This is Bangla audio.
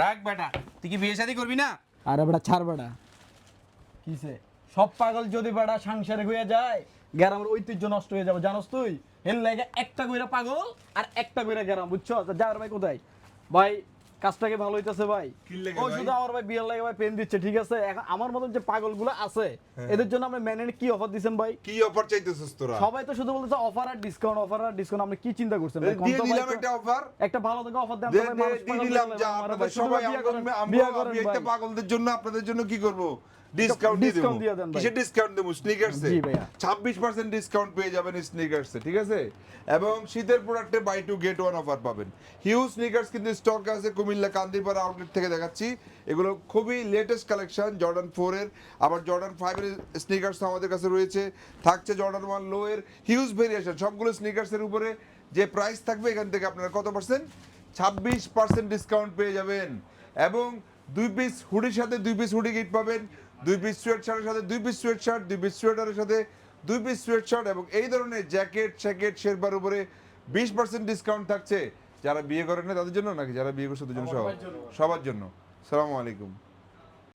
রাখ বেটা তুই কি বিয়ে শাদী করবি না? আরে বেটা ছাড় বেটা। কিসে? সব পাগল যদি বেটা হয়ে যায় গ্রামের ঐতিহ্য নষ্ট হয়ে যাবে জানোস তুই? এর লাগে একটা কইরা পাগল আর একটা কইরা গ্রাম বুঝছ যাওয়ার ভাই কোথায়? ভাই কাজটাকে ভালো হইতাছে ভাই। ও শুধু আমার ভাই বিয়ার লাগে ভাই পেন দিচ্ছে ঠিক আছে? এখন আমার মতন যে পাগলগুলো আছে হ্যাঁ। এদের জন্য আপনি মেনে কি অফার দিছেন ভাই? কি অফার চাইতেছিস তোরা? সবাই তো শুধু বলতেছে অফার আর ডিসকাউন্ট অফার আর ডিসকাউন্ট আপনি কি চিন্তা করছেন ভাই? দিয়ে দিলাম একটা অফার একটা ভালো থেকে অফার দেন ভাই, দিয়ে দিলাম যা আপনাদের সবাই আমরা বিয়া আমরা করেন পাগলদের জন্য আপনাদের জন্য কি করব? ডিসকাউন্ট দিয়ে দেন ডিসকাউন্ট দেবো? স্নিকার্সে জি ভাইয়া। ডিসকাউন্ট পেয়ে যাবেন স্নিকার্সে ঠিক আছে? এবং শীতের প্রোডাক্টে buy two get one offer পাবেন। হিউ স্নিকার্স কিন্তু স্টক আছে কুমিল্লা কান্দিপাড়া আউটলেট থেকে দেখাচ্ছি। এগুলো খুবই লেটেস্ট কালেকশন জর্ডান ফোর এর। আবার জর্ডান ফাইভ এর স্নিকার্স আমাদের কাছে রয়েছে। থাকছে জর্ডান ওয়ান লো এর। হিউজ ভেরিয়েশন সবগুলো স্নিকার্সের উপরে যে প্রাইস থাকবে এখান থেকে আপনারা কত পার্সেন্ট ছাব্বিশ পার্সেন্ট ডিসকাউন্ট পেয়ে যাবেন। এবং দুই পিস হুডির সাথে দুই পিস হুডি গিট পাবেন। দুই পিস সোয়েট শার্টের সাথে দুই পিস সোয়েট শার্ট দুই পিস সোয়েটারের সাথে দুই পিস সোয়েট শার্ট এবং এই ধরনের জ্যাকেট স্যাকেট শেরবার উপরে বিশ পার্সেন্ট ডিসকাউন্ট থাকছে। যারা বিয়ে করেন না তাদের জন্য নাকি? যারা বিয়ে করছে তাদের জন্য। সবার জন্য। সালামু আলাইকুম।